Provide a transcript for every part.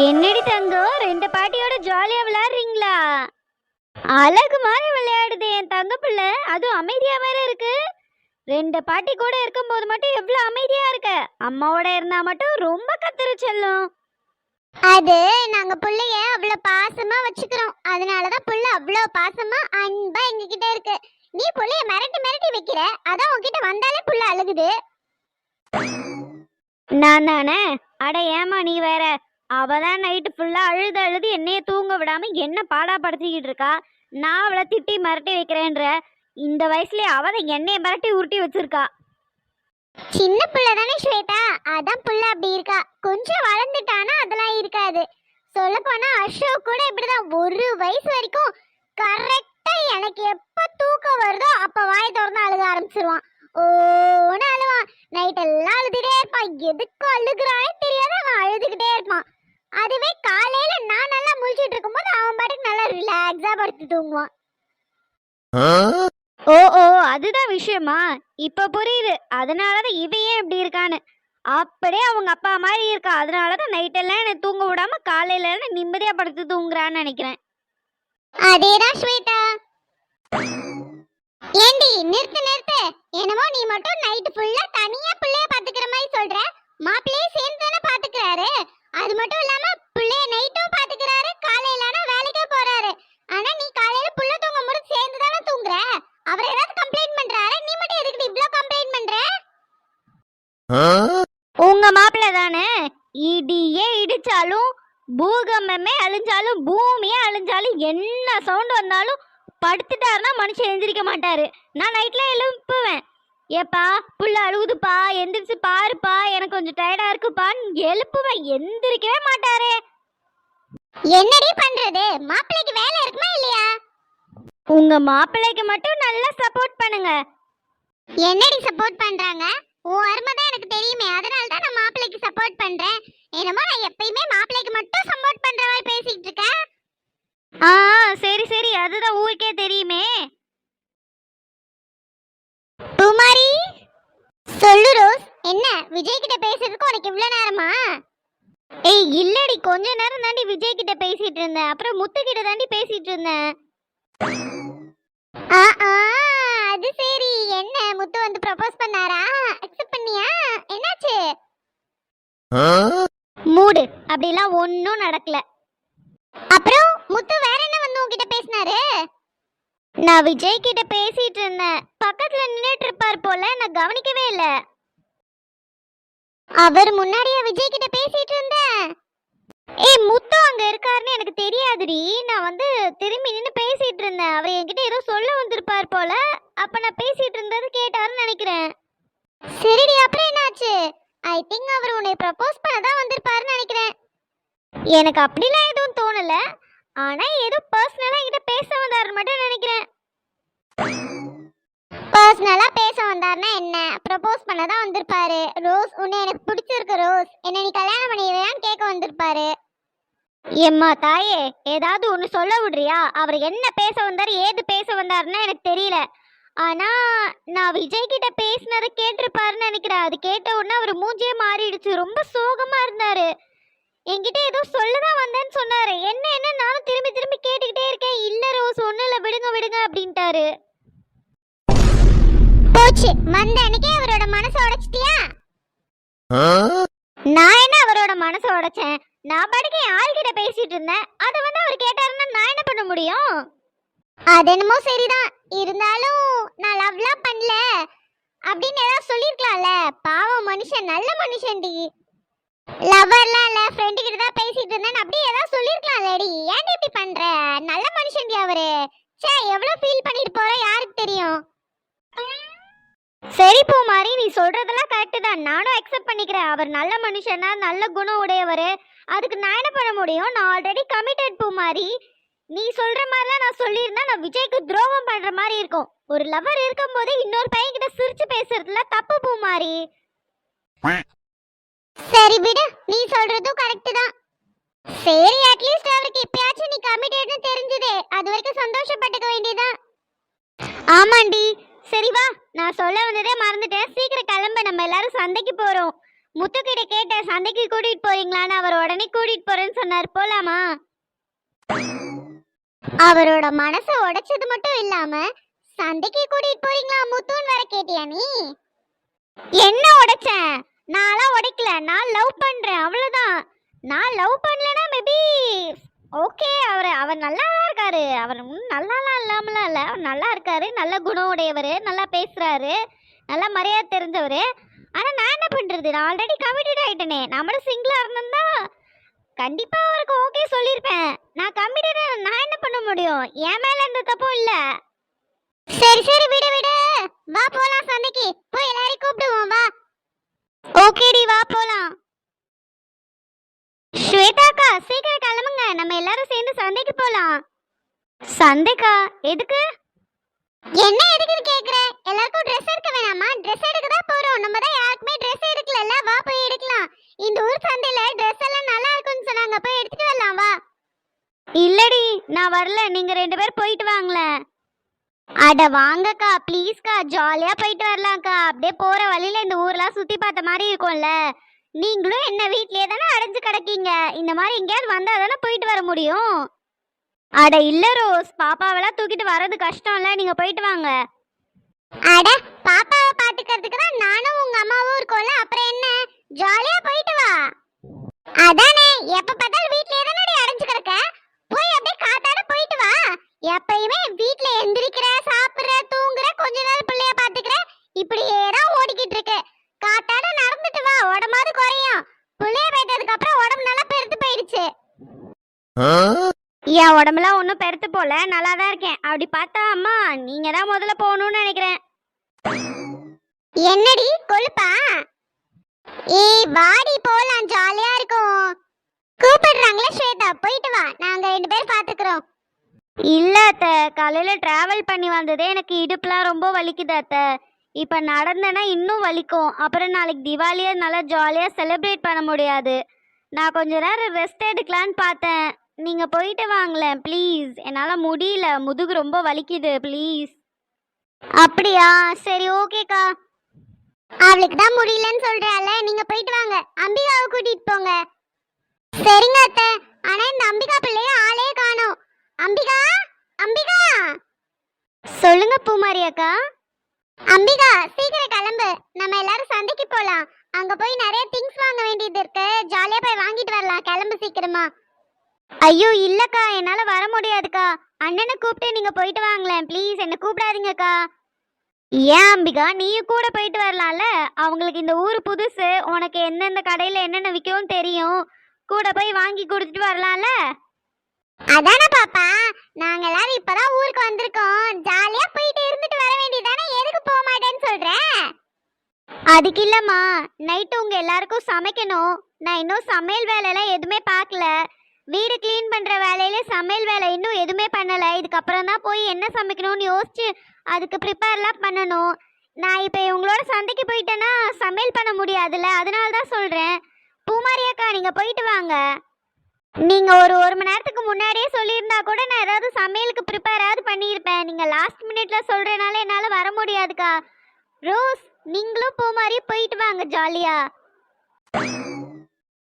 என்னடி தங்கம்? ரெண்டு பாட்டியோட ஜாலியா விளையாடுறீங்களா? அழகு மாதிரி விளையாடுது என் தங்க பிள்ளை. அதுவும் அமைதியா வேற இருக்கு. ரெண்டு பாட்டி கூட இருக்கும்போது மட்டும் எவ்வளவு அமைதியா இருக்க? அம்மாவோட இருந்தா மட்டும் ரொம்ப கத்துரு செல்லும். அது நாங்க புள்ளைய அவ்வளவு பாசமா வச்சுக்கிறோம். அதனாலதான் புள்ள அவ்வளவு பாசமா அன்பா எங்க கிட்ட இருக்கு. நீ புள்ளைய மிரட்டி மிரட்டி வைக்கிற. அதான் உன்கிட்ட வந்தாலே புள்ள அழுகுது. நான் தானே? அட ஏமா நீ வேற அவள் தான் நைட்டு ஃபுல்லாக அழுது அழுது என்னைய தூங்க விடாமல் என்ன பாடாப்படுத்திக்கிட்டு இருக்கா? நான் அவளை திட்டி மிரட்டி வைக்கிறேன்ற. இந்த வயசுலேயே அவள் தான் என்னைய மிரட்டி உருட்டி வச்சிருக்கா. சின்ன புள்ள தானே ஸ்வேதா? அதான் புள்ள அப்படி இருக்கா. கொஞ்சம் வளர்ந்துட்டானா அதெல்லாம் இருக்காது. சொல்ல போனா அசோக் கூட இப்படிதான் ஒரு வயசு வரைக்கும் ரிலாக்ஸா படுத்து தூங்குவான். ஓ ஓ அதுதான் விஷயமா? இப்ப புரியுது. அதனாலதான் இவ ஏன் இப்படி இருக்கான்னு. அப்படியே அவங்க அப்பா மாதிரி இருக்கா. அதனாலதான் நைட் எல்லாம் என்னை தூங்க விடாம காலையில நிம்மதியா படுத்து தூங்குறான்னு நினைக்கிறேன். அதேதான் ஸ்வேதா. ஏண்டி நிறுத்து நிறுத்து. என்னமோ நீ மட்டும் நைட் ஃபுல்லா தனியா புள்ளைய பாத்துக்கிற மாதிரி சொல்ற மாப்பிள்ளையே சேர்ந்து தானே பாத்துக்கிறாரு அது மட்டும் இல்லாம புள்ளைய நைட்டும் பாத்துக்கிறாரு காலையில ஆனா வேலைக்கே போறாரு ஆனா நீ காலையில புள்ள தூங்கும் போது சேர்ந்து தானே தூங்குற அவர் ஏதாவது கம்ப்ளைண்ட் பண்றாரு நீ மட்டும் எதுக்கு இவ்ளோ கம்ப்ளைண்ட் பண்ற உங்க மாப்பிள்ளை தானே இடியே இடிச்சாலும் பூகம்பமே அழிஞ்சாலும் பூமியே அழிஞ்சாலும் என்ன சவுண்ட் வந்தாலும் படுத்துட்டாருன்னா மனுஷன் எழுந்திரிக்க மாட்டாரு. நான் நைட்ல எழுப்புவேன் ஏப்பா புள்ள அழுகுதுப்பா எந்திரிச்சு பாருப்பா எனக்கு கொஞ்சம் டயர்டா இருக்குப்பான்னு எழுப்புவேன் எந்திரிக்கவே மாட்டாரு. என்னடி பண்றது? மாப்பிள்ளைக்கு வேலை இருக்குமா இல்லையா? உங்க மாப்பிள்ளைக்கு மட்டும் நல்லா சப்போர்ட் பண்ணுங்க. என்னடி சப்போர்ட் பண்றாங்க? உன் அருமை தான் எனக்கு தெரியுமே. அதனால தான் நான் மாப்பிள்ளைக்கு சப்போர்ட் பண்றேன். என்னமோ நான் எப்பயுமே மாப்பிள்ளைக்கு மட்டும் சப்போர்ட் பண்ற மாதிரி பேசிட்டு இருக்கேன். ஆ சரி சரி. அதுதான் ஊருக்கே தெரியுமே. பூமாரி சொல்லு ரோஸ். என்ன விஜய் கிட்ட பேசுறதுக்கு உனக்கு இவ்வளவு நேரமா? ஏய் இல்லடி. கொஞ்ச நேரம் தாண்டி விஜய் கிட்ட பேசிட்டு இருந்தேன். அப்புறம் முத்து கிட்ட தாண்டி பேசிட்டு இருந்தேன். ஆ ஆ அது சரி. என்ன முத்து வந்து ப்ரப்போஸ் பண்ணாரா? அக்செப்ட் பண்ணியா? என்னாச்சு? மூடு. அப்படிலாம் ஒன்றும் நடக்கல. அப்புறம் முத்து வேற என்ன வந்து உங்ககிட்ட பேசினாரு? நான் விஜய் கிட்ட பேசிட்டு இருந்தேன். பக்கத்துல நின்றுட்டு இருப்பார் போல நான் கவனிக்கவே இல்ல. அவர் முன்னாடியே விஜய் கிட்ட பேசிட்டு இருந்தேன். ஏய் முத்து அங்க இருக்காருன்னு எனக்கு தெரியாதுடி. நான் வந்து திரும்பி நின்னு பேசிட்டு இருந்தேன். அவர் என்கிட்ட ஏதோ சொல்ல வந்திருப்பார் போல. அப்ப நான் பேசிட்டு இருந்தது கேட்டாருன்னு நினைக்கிறேன். சரிடி அப்புறம் என்னாச்சு? ஐ திங்க் அவர் உன்னை ப்ரப்போஸ் பண்ண தான் வந்திருப்பாருன்னு நினைக்கிறேன் எனக்கு அப்படிலாம் எதுவும் தோணல. ஆனா ஏதோ பர்சனலா என்கிட்ட பேச வந்தாருன்னு மட்டும் நினைக்கிறேன். பர்சனலா பேச வந்தாருன்னா என்ன? ப்ரப்போஸ் பண்ண தான் வந்திருப்பாரு. ரோஸ் உன்னை எனக்கு பிடிச்சிருக்கு ரோஸ் என்ன நீ கல்யாணம் பண்ணிடுவியான்னு கேட்க வந்திருப்பாரு. எம்மா தாயே ஏதாவது ஒன்று சொல்ல விடுறியா? அவர் என்ன பேச வந்தார் ஏது பேச வந்தாருன்னா எனக்கு தெரியல. ஆனா நான் விஜய் கிட்ட பேசினதை கேட்டிருப்பாருன்னு நினைக்கிறேன். அது கேட்ட உடனே அவர் மூஞ்சியே மாறிடுச்சு. ரொம்ப சோகமா இருந்தாரு. என்கிட்ட ஏதோ சொல்லதான் வந்தேன்னு சொன்னாரு. என்ன என்ன? நானும் திரும்பி திரும்பி கேட்டுக்கிட்டே இருக்கேன். இல்ல ரோஸ் ஒண்ணு இல்ல. விடுங்க விடுங்க அப்படின்ட்டாரு. போச்சு. வந்த அன்னைக்கே அவரோட மனசை உடைச்சிட்டியா? நான் என்ன அவரோட மனசை உடைச்சேன்? நான் பாட்டுக்கு ஆள்கிட்ட பேசிட்டு இருந்தேன். அதை வந்து அவர் கேட்டாருன்னா நான் என்ன பண்ண முடியும்? அது என்னமோ சரிதான். இருந்தாலும் நான் லவ்லாம் பண்ணல. அப்படின்னு ஏதாவது சொல்லிருக்கலாம்ல. பாவம் மனுஷன் நல்ல மனுஷன்டி. லவ்வர்லாம் இல்ல ஃப்ரெண்டு கிட்ட தான் பேசிட்டு இருந்தேன். அப்படியே ஏதாவது சொல்லிருக்கலாம்லடி ஏன் இப்படி பண்ற? நல்ல மனுஷன்டி அவரு. ச்சே எவ்வளவு ஃபீல் பண்ணிட்டு போற? யாருக்கு தெரியும்? சரி பூமாரி நீ சொல்றதெல்லாம் கரெக்டு தான். நானும் அக்செப்ட் பண்ணிக்கிறேன். அவர் நல்ல மனுஷனா நல்ல குணம் உடையவர். அதுக்கு நான் என்ன பண்ண முடியும்? நான் ஆல்ரெடி கமிட்டட் பூமாரி நீ சொல்ற மாதிரிலாம் நான் சொல்லியிருந்தா நான் விஜய்க்கு துரோகம் பண்ற மாதிரி இருக்கும். ஒரு லவர் இருக்கும்போது இன்னொரு பையன் கிட்ட சிரிச்சு பேசுறதுல தப்பு பூமாரி சரி விடு நீ சொல்றதும் கரெக்ட் தான். சரி அட்லீஸ்ட் அவருக்கு இப்பயாச்சும் நீ கமிட்டட்னு தெரிஞ்சதே. அது வரைக்கும் சந்தோஷப்பட்டுக்க வேண்டியதான் ஆமாண்டி. சரி வா நான் சொல்ல வந்ததே மறந்துட்டேன். சீக்கிரம் கிளம்ப நம்ம எல்லாரும் சந்தைக்கு போறோம். முத்துக்கிட்ட கேட்டேன் சந்தைக்கு கூட்டிட்டு போறீங்களான்னு. அவர் உடனே கூட்டிட்டு போறேன்னு சொன்னார். போலாமா? அவரோட மனசை உடைச்சது மட்டும் இல்லாம சந்தைக்கு கூட்டிட்டு போறீங்களா முத்துன்னு வேற கேட்டியா நீ? என்ன உடைச்சேன்? நான்லாம் உடைக்கல. நான் லவ் பண்ணுறேன் அவ்வளோதான் நான் லவ் பண்ணலனா மேபி ஓகே அவர் அவர் நல்லா தான் இருக்காரு. அவர் நல்லாலாம் இல்லாமலாம் இல்லை. அவர் நல்லா இருக்காரு. நல்ல குணம் உடையவர். நல்லா பேசுகிறாரு நல்லா மரியாதை தெரிஞ்சவர். ஆனால் நான் என்ன பண்ணுறது நான் ஆல்ரெடி கமிட்டட் ஆயிட்டேனே. நம்மளும் சிங்கிளாக இருந்திருந்தா கண்டிப்பாக அவருக்கு ஓகே சொல்லியிருப்பேன். நான் கமிட்டட் நான் என்ன பண்ண முடியும்? என் மேலே எந்த தப்பும் இல்லை. சரி சரி விடு விடு. வா போலாம் சந்தைக்கு. போய் எல்லாரையும் கூப்பிடுவோம். வா. ஓகேடி வா போலாம். ஸ்வேதாக்கா சீக்கிரம் கிளம்புங்க. நம்ம எல்லாரும் சேர்ந்து சந்தைக்கு போலாம். சந்தைக்கா எதுக்கு? என்ன எதுக்குன்னு கேக்குற? எல்லாருக்கும் ட்ரெஸ் எடுக்க வேணாமா? ட்ரெஸ் எடுக்க தான் போறோம். நம்ம தான் யாருக்குமே ட்ரெஸ் எடுக்கலல்ல. வா போய் எடுக்கலாம். இந்த ஊர் சந்தையில ட்ரெஸ் எல்லாம் நல்லா இருக்கும்னு சொன்னாங்க. போய் எடுத்துட்டு வரலாம் வா. இல்லடி நான் வரல. நீங்க ரெண்டு பேரும் போயிட்டு வாங்களேன். அட வாங்கக்கா ப்ளீஸ்க்கா ஜாலியாக போயிட்டு வரலாம்க்கா. அப்படியே போகிற வழியில இந்த ஊரெலாம் சுற்றி பார்த்த மாதிரி இருக்கும்ல. நீங்களும் என்ன வீட்லயே தானே அடைஞ்சு கிடக்கீங்க. இந்த மாதிரி எங்கேயாவது வந்தால் தானே போயிட்டு வர முடியும். அட இல்லை ரோஸ். பாப்பாவெல்லாம் தூக்கிட்டு வர்றது கஷ்டம்ல. நீங்கள் போயிட்டு வாங்க. அட பாப்பாவை பார்த்துக்கிறதுக்கு தான் நானும் உங்கள் அம்மாவும் இருக்கோம்ல. அப்புறம் என்ன? ஜாலியாக போயிட்டு வா. அதானே எப்ப பார்த்தாலும் வீட்லயே தானே அடைஞ்சு கிடக்க போய் அப்படியே காத்தாட போயிட்டு வா எப்பயுமே வீட்ல எந்திரிக்கிற சாப்பிடுற தூங்குற கொஞ்ச நேரம் பிள்ளைய பாத்துக்கிற இப்படியே தான் ஓடிக்கிட்டு இருக்கு காத்தாட நடந்துட்டு வா உடம்பாவது குறையும் பிள்ளைய பெற்றதுக்கு அப்புறம் உடம்பு நல்லா பெருத்து போயிடுச்சு என் உடம்புலாம் ஒன்றும் பெருத்து போல நல்லா தான் இருக்கேன். அப்படி பார்த்தா அம்மா நீங்க தான் முதல்ல போகணும்னு நினைக்கிறேன். என்னடி கொழுப்பா? ஏய் வாடி போலாம். ஜாலியா இருக்கும். கூப்பிடுறாங்களே ஸ்வேதா. போயிட்டு வா. நாங்க ரெண்டு பேரும் பாத்துக்கிறோம். இல்ல அத்த. காலையில டிராவல் பண்ணி வந்ததே எனக்கு இடுப்புலாம் ரொம்ப வலிக்குது அத்த. இப்ப நடந்தேன்னா இன்னும் வலிக்கும். அப்புறம் நாளைக்கு தீபாவளியை நல்லா ஜாலியா செலிப்ரேட் பண்ண முடியாது. நான் கொஞ்ச நேரம் ரெஸ்ட் எடுக்கலான்னு பார்த்தேன். நீங்கள் போயிட்டு வாங்களேன் ப்ளீஸ் என்னால் முடியல. முதுகு ரொம்ப வலிக்குது ப்ளீஸ் அப்படியா? சரி ஓகேக்கா. அவளுக்கு தான் முடியலன்னு சொல்றால நீங்க போயிட்டு வாங்க. அம்பிகாவை கூட்டிட்டு போங்க. சரிங்க அத்தை. ஆனா இந்த அம்பிகா பிள்ளைய ஆளே காணோம். அம்பிகா? அம்பிகா? சொல்லுங்க பூமாரி அக்கா. அம்பிகா சீக்கிரம் கிளம்பு. நம்ம எல்லாரும் சந்தைக்கு போலாம். அங்க போய் நிறைய திங்ஸ் வாங்க வேண்டியது இருக்கு. ஜாலியா போய் வாங்கிட்டு வரலாம். கிளம்பு சீக்கிரமா. ஐயோ இல்லக்கா. என்னால வர முடியாதுக்கா. அண்ணனை கூப்பிட்டு நீங்க போயிட்டு வாங்களேன். ப்ளீஸ் என்ன கூப்பிடாதீங்கக்கா. ஏன் அம்பிகா? நீயும் கூட போயிட்டு வரலாம்ல? அவங்களுக்கு இந்த ஊர் புதுசு. உனக்கு எந்தெந்த கடையில என்னென்ன விற்கவும் தெரியும். கூட போய் வாங்கி கொடுத்துட்டு வரலாம்ல? அதானே பாப்பா. நாங்க எல்லாரும் இப்பதான் ஊருக்கு வந்திருக்கோம். ஜாலியா போயிட்டு இருந்துட்டு வர வேண்டியதானே எதுக்கு போக மாட்டேன்னு சொல்றேன் அதுக்கு இல்லம்மா. நைட்டு உங்க எல்லாருக்கும் சமைக்கணும். நான் இன்னும் சமையல் வேலையெல்லாம் எதுவுமே பார்க்கல. வீடு க்ளீன் பண்ணுற வேலையில சமையல் வேலை இன்னும் எதுவுமே பண்ணலை. இதுக்கப்புறம் தான் போய் என்ன சமைக்கணும்னு யோசிச்சு அதுக்கு ப்ரிப்பேர்லாம் பண்ணணும். நான் இப்போ இவங்களோட சந்தைக்கு போயிட்டேன்னா சமையல் பண்ண முடியாதுல்ல. அதனால தான் சொல்கிறேன் பூமாரி அக்கா போயிட்டு வாங்க. நீங்கள் ஒரு ஒரு மணி நேரத்துக்கு முன்னாடியே சொல்லியிருந்தா கூட நான் ஏதாவது சமையலுக்கு ப்ரிப்பேராவது பண்ணியிருப்பேன். நீங்கள் லாஸ்ட் மினிட்ல சொல்கிறனால என்னால் வர முடியாதுக்கா. ரோஸ் நீங்களும் பூமாரி போயிட்டு வாங்க ஜாலியாக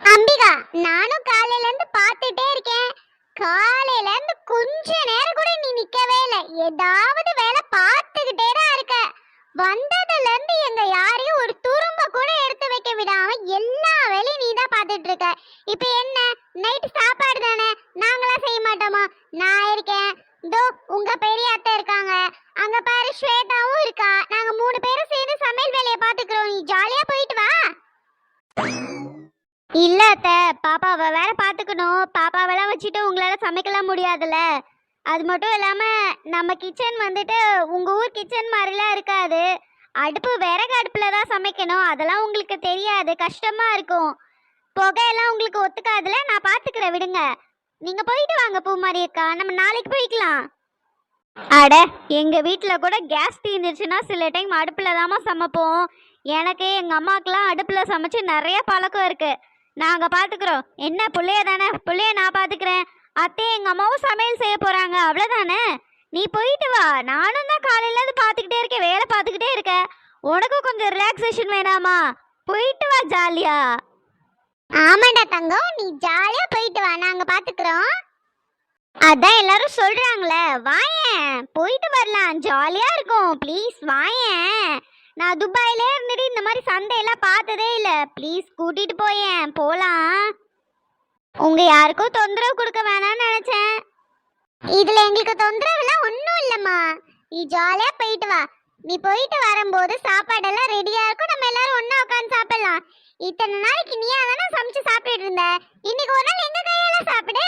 அம்பிகா நானும் காலையில இருந்து பார்த்துட்டே இருக்கேன். காலையில இருந்து கொஞ்ச நேரம் கூட நீ நிக்கவே இல்ல. ஏதாவது வேலை பார்த்துக்கிட்டே தான் இருக்க. வந்ததுல இருந்து எங்க யாரையும் ஒரு துரும்ப கூட எடுத்து வைக்க விடாம எல்லா வேலையும் நீ தான் பாத்துட்டு இருக்க. இப்போ என்ன? நைட் சாப்பாடு தானே நாங்களா செய்ய மாட்டோமா நான் இருக்கேன் தோ உங்க பெரிய அத்தை இருக்காங்க அங்க பாரு ஸ்வேதாவும் இருக்கா நாங்க மூணு பேரும் சேர்ந்து சமையல் வேலையை பாத்துக்கிறோம் நீ ஜாலியா போயிட்டு வா இல்ல அத்த பாப்பாவை வேற பாத்துக்கணும் வந்துட்டு உங்களால் சமைக்கலாம் முடியாதுல்ல. அது மட்டும் இல்லாமல் நம்ம கிச்சன் வந்துட்டு உங்கள் ஊர் கிச்சன் மாதிரிலாம் இருக்காது. அடுப்பு விறகு அடுப்பில் தான் சமைக்கணும். அதெல்லாம் உங்களுக்கு தெரியாது. கஷ்டமாக இருக்கும். புகையெல்லாம் உங்களுக்கு ஒத்துக்காதுல நான் பார்த்துக்கிறேன் விடுங்க. நீங்கள் போயிட்டு வாங்க பூமாரி அக்கா. நம்ம நாளைக்கு போய்க்கலாம். அட எங்கள் வீட்டில் கூட கேஸ் தீர்ந்துருச்சுன்னா சில டைம் அடுப்பில் தாம்மா சமைப்போம். எனக்கு எங்கள் அம்மாக்கெலாம் அடுப்பில் சமைச்சு நிறைய பழக்கம் இருக்குது நாங்கள் பார்த்துக்குறோம் என்ன பிள்ளைய தானே? பிள்ளைய நான் பார்த்துக்கிறேன் அத்தை எங்கள் அம்மாவும் சமையல் செய்ய போகிறாங்க அவ்வளோதானே நீ போயிட்டு வா. நானும் தான் காலையில் அது பார்த்துக்கிட்டே இருக்கேன். வேலை பார்த்துக்கிட்டே இருக்கேன். உனக்கும் கொஞ்சம் ரிலாக்ஸேஷன் வேணாமா? போயிட்டு வா ஜாலியா ஆமாண்டா தங்கம். நீ ஜாலியா போயிட்டு வா. நாங்க பாத்துக்கிறோம். அதான் எல்லாரும் சொல்றாங்களே வாயேன். போயிட்டு வரலாம். ஜாலியா இருக்கும். ப்ளீஸ் வாயேன். நான் துபாயிலே இருந்துட்டு இந்த மாதிரி சந்தையெல்லாம் பார்த்ததே இல்லை. ப்ளீஸ் கூட்டிகிட்டு போயேன். போகலாம் உங்கள் யாருக்கும் தொந்தரவு கொடுக்க வேணாம்னு நினச்சேன். இதில் எங்களுக்கு தொந்தரவுலாம் ஒன்றும் இல்லைம்மா. நீ ஜாலியாக போயிட்டு வா. நீ போயிட்டு வரும்போது சாப்பாடெல்லாம் ரெடியாக இருக்கும். நம்ம எல்லாரும் ஒன்றா உட்காந்து சாப்பிடலாம். இத்தனை நாளைக்கு நீ தானே சமைச்சு சாப்பிட்டுட்டு இருந்த? இன்னைக்கு ஒரு நாள் எங்க கையால சாப்பிடு.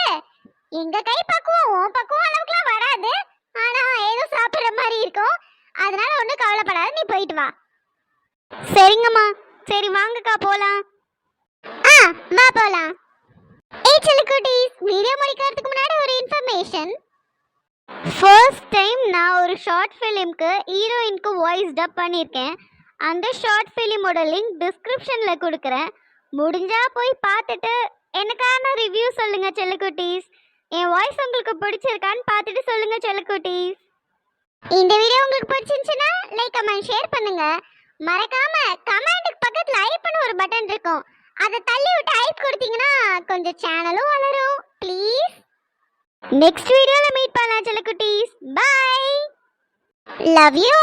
எங்க கை பக்குவம் உன் பக்குவம் அளவுக்குலாம் வராது. ஆனா ஏதோ சாப்பிடுற மாதிரி இருக்கும். அதனால ஒன்றும் கவலைப்படாத நீ போயிட்டு வா. சரிங்கம்மா. சரி வாங்கக்கா போலாம். ஆ வா போலாம். ஏய் செல்லக்குட்டீஸ் வீடியோ முடிக்கிறதுக்கு முன்னாடி ஒரு இன்ஃபர்மேஷன் ஃபர்ஸ்ட் டைம் நான் ஒரு ஷார்ட் ஃபிலிம்க்கு ஹீரோயினுக்கு வாய்ஸ் டப் பண்ணியிருக்கேன் அந்த ஷார்ட் ஃபிலிமோட லிங்க் டிஸ்கிரிப்ஷனில் கொடுக்குறேன். முடிஞ்சால் போய் பார்த்துட்டு எனக்கான ரிவ்யூ சொல்லுங்கள் செல்லக்குட்டீஸ் என் வாய்ஸ் உங்களுக்கு பிடிச்சிருக்கான்னு பார்த்துட்டு சொல்லுங்கள் செல்லக்குட்டீஸ் இந்த வீடியோ உங்களுக்கு பிடிச்சிருந்துச்சுன்னா லைக் கமெண்ட் ஷேர் பண்ணுங்க. மறக்காம கமெண்ட்டுக்கு பக்கத்துல ஐப்னு ஒரு பட்டன் இருக்கும். அதை தள்ளி விட்டு ஐப் கொடுத்தீங்கன்னா கொஞ்சம் சேனலும் வளரும். ப்ளீஸ் நெக்ஸ்ட் வீடியோவில் மீட் பண்ணலாம் செல்லக்குட்டீஸ். By love you